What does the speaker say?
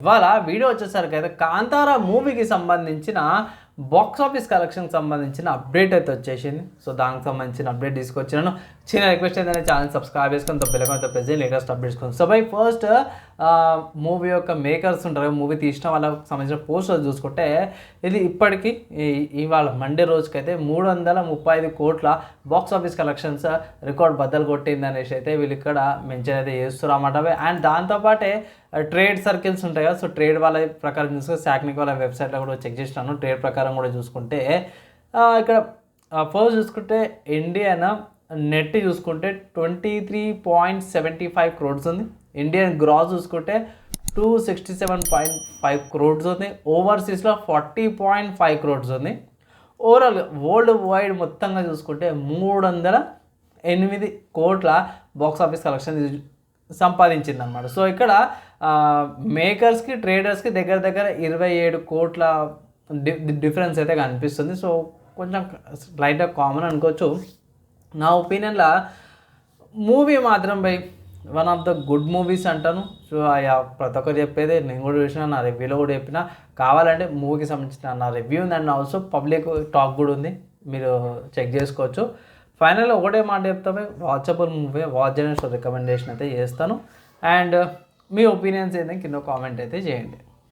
ఇవాళ వీడియో వచ్చేసరికి అయితే కాంతారా మూవీకి సంబంధించిన బాక్స్ ఆఫీస్ కలెక్షన్కి సంబంధించిన అప్డేట్ అయితే వచ్చేసింది. సో దానికి సంబంధించిన అప్డేట్ తీసుకొచ్చినాను. చిన్న రిక్వెస్ట్ ఏంటంటే ఛానల్ సబ్స్క్రైబ్ చేసుకొని తప్పలేకపోతే తప్పేసి లేటెస్ట్ అప్డేట్స్ కొంచెం సో బై ఫస్ట్ మూవీ యొక్క మేకర్స్ ఉంటారు. మూవీ తీసిన వాళ్ళకి సంబంధించిన పోస్టర్ చూసుకుంటే ఇది ఇప్పటికీ ఈ- ఇవాళ మండే రోజుకైతే మూడు వందల ముప్పై ఐదు కోట్ల బాక్స్ ఆఫీస్ కలెక్షన్స్ రికార్డ్ బద్దలు కొట్టింది అనేసి అయితే వీళ్ళు ఇక్కడ మెన్షన్ అయితే చేస్తున్నారన్నమాట అండ్ దాంతోపాటే ట్రేడ్ సర్కిల్స్ ఉంటాయి కదా. సో ట్రేడ్ వాళ్ళ ప్రకారం చూసుకొని శాక్నిక్ వాళ్ళ వెబ్సైట్లో కూడా చెక్ చేసినాను. ట్రేడ్ ప్రకారం కూడా చూసుకుంటే ఇక్కడ ఫస్ట్ చూసుకుంటే ఇండియన్ నెట్ చూసుకుంటే twenty three point seventy five crores ఉంది. ఇండియన్ గ్రాస్ చూసుకుంటే two sixty seven point five crores ఉంది ఓవర్సీస్లో ఫార్టీ పాయింట్ ఫైవ్ క్రోడ్స్ ఉంది. ఓవరాల్ వరల్డ్ వైడ్ మొత్తంగా చూసుకుంటే మూడు వందల ఎనిమిది కోట్ల బాక్స్ ఆఫీస్ కలెక్షన్ సంపాదించింది అనమాట సో ఇక్కడ మేకర్స్కి ట్రేడర్స్కి దగ్గర దగ్గర ఇరవై ఏడు కోట్ల డిఫరెన్స్ అయితే కనిపిస్తుంది. సో కొంచెం లైట్గా కామన్ అనుకోవచ్చు. నా ఒపీనియన్లో మూవీ మాత్రం by one of the good movies అంటాను. సో అయ్యా ప్రతి ఒక్కరు చెప్పేది నేను కూడా చూసిన నా రివ్యూలో కూడా చెప్పిన. కావాలంటే మూవీకి సంబంధించిన నా రివ్యూ ఉంది. అండ్ ఆల్సో పబ్లిక్ టాక్ కూడా ఉంది. మీరు చెక్ చేసుకోవచ్చు. ఫైనల్ ఒకటే మాట చెప్తామే వాచబుల్ మూవీ వాచ్ అనేసి రికమెండేషన్ అయితే చేస్తాను. అండ్ మీ ఒపీనియన్స్ ఏంటంటే కింద కామెంట్ అయితే చేయండి.